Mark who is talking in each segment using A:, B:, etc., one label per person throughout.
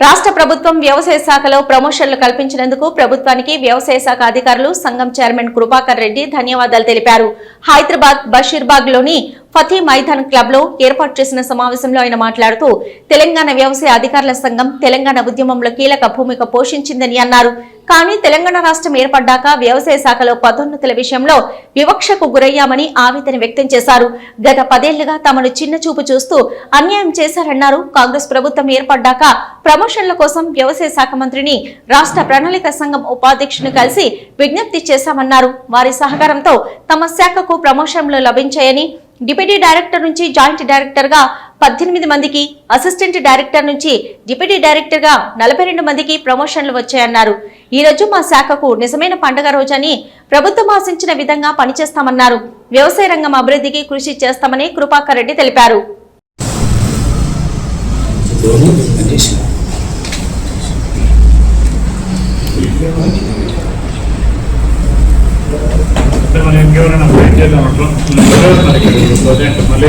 A: రాష్ట్ర ప్రభుత్వం వ్యవసాయ శాఖలో ప్రమోషన్లు కల్పించినందుకు ప్రభుత్వానికి వ్యవసాయ శాఖ అధికారులు సంఘం చైర్మన్ కృపాకర్ రెడ్డి ధన్యవాదాలు తెలిపారు. హైదరాబాద్ బషీర్బాగ్లోని ఫతీ మైదాన్ క్లబ్లో ఏర్పాటు చేసిన సమావేశంలో ఆయన మాట్లాడుతూ తెలంగాణ వ్యవసాయ అధికారుల సంఘం తెలంగాణ ఉద్యమంలో కీలక భూమిక పోషించిందని అన్నారు. కానీ తెలంగాణ రాష్ట్రం ఏర్పడ్డాక వ్యవసాయ శాఖలో పదోన్నతుల విషయంలో వివక్షకు గురయ్యామని ఆవేదన వ్యక్తం చేశారు. గత పదేళ్ళుగా తమను చిన్న చూపు చూస్తూ అన్యాయం చేశారన్నారు. కాంగ్రెస్ ప్రభుత్వం ఏర్పడ్డాక ప్రమోషన్ల కోసం వ్యవసాయ శాఖ మంత్రిని రాష్ట్ర ప్రణాళిక సంఘం ఉపాధ్యక్షుని కలిసి విజ్ఞప్తి చేశామన్నారు. వారి సహకారంతో తమ శాఖకు ప్రమోషన్లు లభించాయని డిప్యూటీ డైరెక్టర్ నుంచి జాయింట్ డైరెక్టర్గా పద్దెనిమిది మందికి అసిస్టెంట్ డైరెక్టర్ నుంచి డిప్యూటీ డైరెక్టర్గా నలభై రెండు మందికి ప్రమోషన్లు వచ్చాయన్నారు. ఈ రోజు మా శాఖకు నిజమైన పండుగ రోజని ప్రభుత్వం ఆశించిన విధంగా పనిచేస్తామన్నారు. వ్యవసాయ రంగం అభివృద్ధికి కృషి చేస్తామని కృపాకర్ రెడ్డి తెలిపారు.
B: మనం ఇంకెవరైనా చేద్దాం అట్లా? మళ్ళీ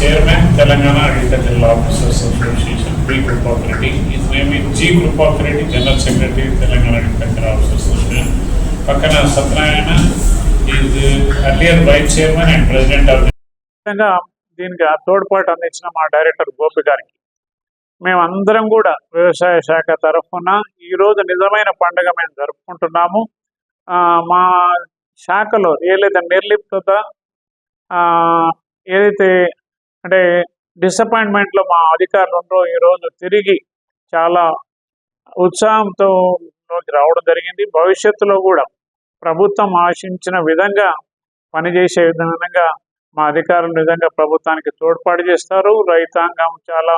B: chairman Telangana agricultural officers association B Krupakar Reddy his name is G Krupakar Reddy general secretary Telangana agriculture officers association. పక్కన Satyanarayana is earlier vice chairman and president of దీనికి తోడ్పాటు అందించిన మా డైరెక్టర్ గోపి గారికి. మేమందరం కూడా వ్యవసాయ శాఖ తరఫున ఈరోజు నిజమైన పండుగ మేము జరుపుకుంటున్నాము. మా శాఖలో ఏదైతే నిర్లిప్తత ఏదైతే అంటే డిసప్పాయింట్మెంట్లో మా అధికారులు ఉన్నారో ఈరోజు తిరిగి చాలా ఉత్సాహంతో రావడం జరిగింది. భవిష్యత్తులో కూడా ప్రభుత్వం ఆశించిన విధంగా పనిచేసే విధంగా మా అధికారులు నిజంగా ప్రభుత్వానికి తోడ్పాటు చేస్తారు. రైతాంగం చాలా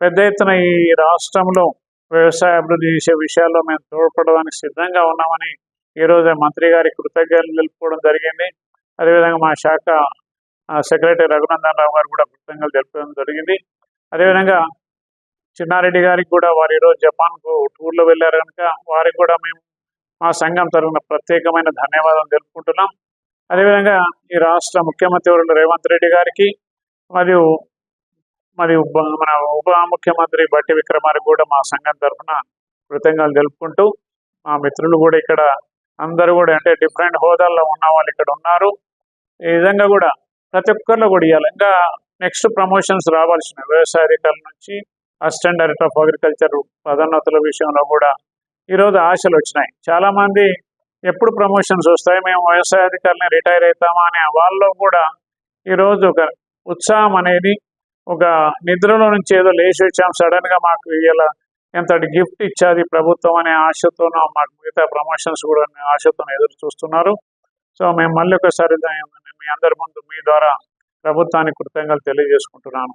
B: పెద్ద ఎత్తున ఈ రాష్ట్రంలో వ్యవసాయ అభివృద్ధి చేసే విషయాల్లో మేము తోడ్పడడానికి సిద్ధంగా ఉన్నామని ఈరోజు మంత్రి గారి కృతజ్ఞతలు తెలుపుకోవడం జరిగింది. అదేవిధంగా మా శాఖ సెక్రటరీ రఘునందన్ రావు గారు కూడా కృతజ్ఞతలు తెలుపడం జరిగింది. అదేవిధంగా చిన్నారెడ్డి గారికి కూడా వారు ఈరోజు జపాన్కు టూర్లో వెళ్ళారు కనుక వారికి కూడా మేము మా సంఘం తరఫున ప్రత్యేకమైన ధన్యవాదాలు తెలుపుకుంటున్నాం. అదేవిధంగా ఈ రాష్ట్ర ముఖ్యమంత్రి వర్యులు రేవంత్ రెడ్డి గారికి మరియు మరియు మన ఉప ముఖ్యమంత్రి బట్టి విక్రమార్కి కూడా మా సంఘం తరఫున కృతజ్ఞతలు తెలుపుకుంటూ మా మిత్రులు కూడా ఇక్కడ అందరూ కూడా అంటే డిఫరెంట్ హోదాల్లో ఉన్న వాళ్ళు ఇక్కడ ఉన్నారు. ఈ విధంగా కూడా ప్రతి ఒక్కరిలో కూడా ఇవ్వాలి ఇంకా నెక్స్ట్ ప్రమోషన్స్ రావాల్సిన వ్యవసాయ అధికారుల నుంచి అసిస్టెంట్ డైరెక్టర్ ఆఫ్ అగ్రికల్చర్ పదోన్నతుల విషయంలో కూడా ఈరోజు ఆశలు వచ్చినాయి. చాలా మంది ఎప్పుడు ప్రమోషన్స్ వస్తాయి మేము వ్యవసాయ అధికారులని రిటైర్ అవుతామా అనే వాళ్ళలో కూడా ఈరోజు ఒక ఉత్సాహం అనేది ఒక నిద్రలో నుంచి ఏదో లేచి వచ్చాం సడన్గా మాకు ఇలా ఎంతటి గిఫ్ట్ ఇచ్చాది ప్రభుత్వం అనే ఆశతోనూ మాకు మిగతా ప్రమోషన్స్ కూడా ఆశతో ఎదురు చూస్తున్నారు. సో మేము మళ్ళీ ఒకసారి మీ అందరి ముందు మీ ద్వారా ప్రభుత్వానికి కృతజ్ఞతలు తెలియజేసుకుంటున్నాను.